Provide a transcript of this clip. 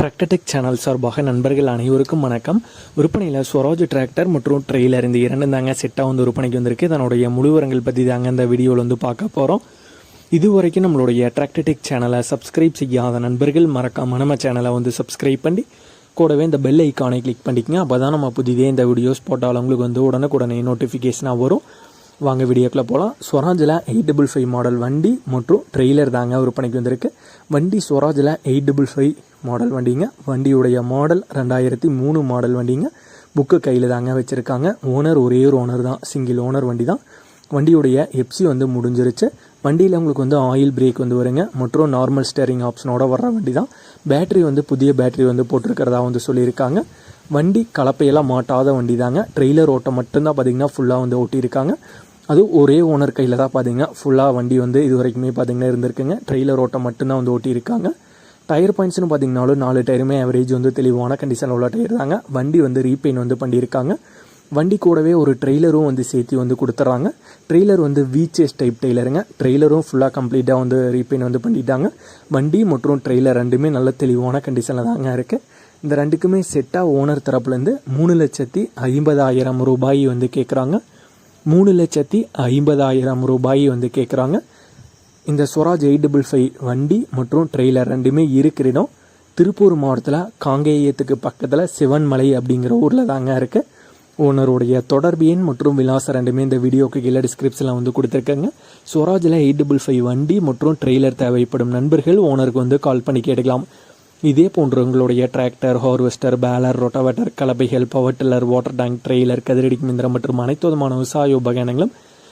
Tractor Tech channel சார்பாக நண்பர்கள் அனைவருக்கும் வணக்கம். விற்பனையில் ஸ்வராஜ் டிராக்டர் மற்றும் ட்ரெய்லர் இந்த இரண்டு தாங்க செட்டாக வந்து விற்பனைக்கு வந்திருக்கு. இதனுடைய முழுவரங்கள் பற்றி தாங்க இந்த வீடியோவில் வந்து பார்க்க போகிறோம் இதுவரைக்கும் நம்மளுடைய டிராக்டர்டெக் சேனலை சப்ஸ்கிரைப் செய்யாத நண்பர்கள் மறக்காம நம்ம சேனலை வந்து சப்ஸ்கிரைப் பண்ணி கூடவே இந்த பெல் ஐக்கானை கிளிக் பண்ணிக்கங்க. அப்போ தான் நம்ம புதிதே இந்த வீடியோஸ் போட்டால் உங்களுக்கு வந்து உடனுக்குடனே நோட்டிஃபிகேஷனாக வரும். வாங்க வீடியோக்குள்ள போகலாம் ஸ்வராஜில் எயிட் டபுள் ஃபைவ் மாடல் வண்டி மற்றும் ட்ரெய்லர் தாங்க விற்பனைக்கு வந்திருக்கு. வண்டி ஸ்வராஜில் எயிட் டபுள் ஃபைவ் மாடல் வண்டிங்க. வண்டியுடைய மாடல் ரெண்டாயிரத்தி மூணு மாடல் வண்டிங்க. புக்கு கையில் தாங்க வச்சுருக்காங்க. ஓனர் ஒரே ஒரு ஓனர் தான். சிங்கிள் ஓனர் வண்டி தான். வண்டியுடைய எப்சி வந்து முடிஞ்சிருச்சு. வண்டியில் உங்களுக்கு வந்து ஆயில் பிரேக் வந்து வருங்க. மற்றும் நார்மல் ஸ்டேரிங் ஆப்ஷனோட வர்ற வண்டி தான். பேட்டரி வந்து புதிய பேட்டரி வந்து போட்டிருக்கிறதா வந்து சொல்லியிருக்காங்க. வண்டி கலப்பையெல்லாம் மாட்டாத வண்டி தாங்க. ட்ரெய்லர் ஓட்டம் மட்டும்தான் பார்த்தீங்கன்னா ஃபுல்லாக வந்து ஓட்டியிருக்காங்க. அது ஒரே ஓனர் கையில் தான் பார்த்தீங்கன்னா ஃபுல்லாக வண்டி வந்து இது வரைக்குமே பார்த்தீங்கன்னா இருந்திருக்குங்க. ட்ரெய்லர் ஓட்டம் மட்டும்தான் வந்து ஓட்டியிருக்காங்க. டயர் பாயிண்ட்ஸ்னு பார்த்தீங்கனாலும் நாலு டயருமே ஆவரேஜ் வந்து தெளிவான கண்டிஷனில் உள்ள டயர் தாங்க. வண்டி வந்து ரீபெயின் வந்து பண்ணியிருக்காங்க. வண்டி கூடவே ஒரு ட்ரெய்லரும் வந்து சேர்த்து வந்து கொடுத்துட்றாங்க ட்ரெய்லர் வந்து வீச்சேஸ் டைப் டெய்லருங்க ட்ரெய்லரும் ஃபுல்லாக கம்ப்ளீட்டாக வந்து ரீபெயின் வந்து பண்ணிட்டாங்க. வண்டி மற்றும் ட்ரெய்லர் ரெண்டுமே நல்ல தெளிவான கண்டிஷனில் தாங்க இருக்குது இந்த ரெண்டுக்குமே செட்டாக ஓனர் தரப்புலேருந்து மூணு லட்சத்தி ஐம்பதாயிரம் ரூபாய் வந்து கேட்குறாங்க மூணு லட்சத்தி ஐம்பதாயிரம் ரூபாய் வந்து கேட்குறாங்க இந்த ஸ்வராஜ் எயிட் டபுள் ஃபைவ் வண்டி மற்றும் ட்ரெய்லர் ரெண்டுமே இருக்கிற இடம். திருப்பூர் மாவட்டத்தில் காங்கேயத்துக்கு பக்கத்தில் சிவன்மலை அப்படிங்கிற ஊரில் தாங்க இருக்குது ஓனருடைய தொடர்பு எண் மற்றும் விலாசம் ரெண்டுமே இந்த வீடியோக்கு கீழே டிஸ்கிரிப்ஷனில் வந்து கொடுத்துருக்கேங்க. ஸ்வராஜில் எயிட் டபுள் ஃபைவ் வண்டி மற்றும் ட்ரெய்லர் தேவைப்படும் நண்பர்கள் ஓனருக்கு வந்து கால் பண்ணி கேட்டுக்கலாம். இதே போன்ற உங்களுடைய tractor harvester baler rotavator கலப்பைகள் power tiller water tank trailer கதிரடி மிந்திரம் மற்றும் அனைத்து விதமான விவசாய உபகரணங்களும்